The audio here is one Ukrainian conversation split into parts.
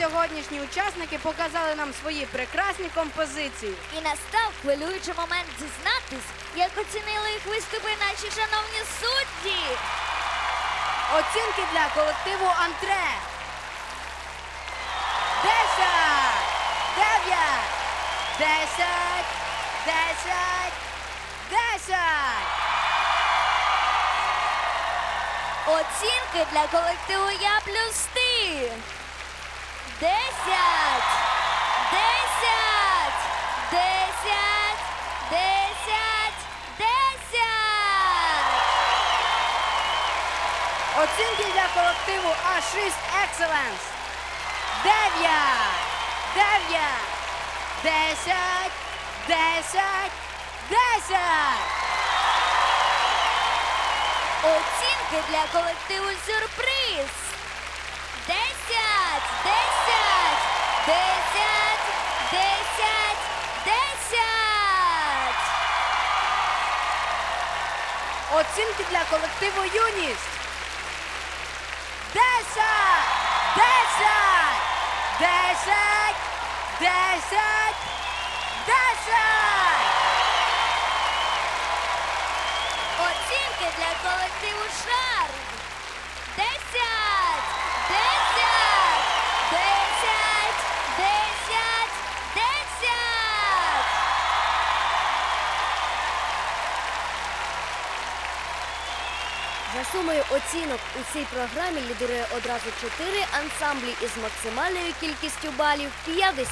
сьогоднішні учасники показали нам свої прекрасні композиції. І настав хвилюючий момент дізнатись, як оцінили їх виступи наші шановні судді. Оцінки для колективу Антре. Десять! Дев'ять! Десять! Десять! Десять! Оцінки для колективу Я плюс ти. Десять! Десять! Десять! Десять! Десять! Оцінки для колективу А6 Excellence. Дев'ять! Дев'ять! Десять! Десять! Десять! Оцінки для колективу Сюрприз. Оцінки для колективу Юність. Десять! Десять! Десять! Десять! Десять! Оцінки для колективу Шарм. За сумою оцінок у цій програмі лідирує одразу чотири ансамблі із максимальною кількістю балів 50.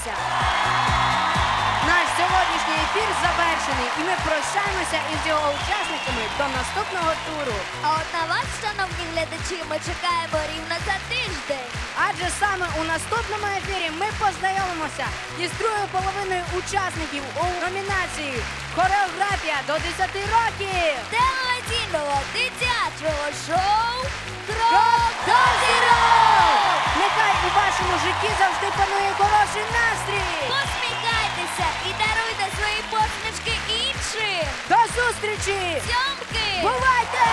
Наш сьогоднішній ефір завершений, і ми прощаємося із його учасниками до наступного туру. А от на вас, шановні глядачі, ми чекаємо рівно за тиждень. Адже саме у наступному ефірі ми познайомимося із другою половиною учасників у номінації Хореографія до 10 років. Телевізійного дитячого шоу Крок Крок до зірок! Нехай у вашому житті завжди панує хороший настрій! Посміхайтеся і даруйте свої посмішки іншим. До зустрічі! Зйомки! Бувайте!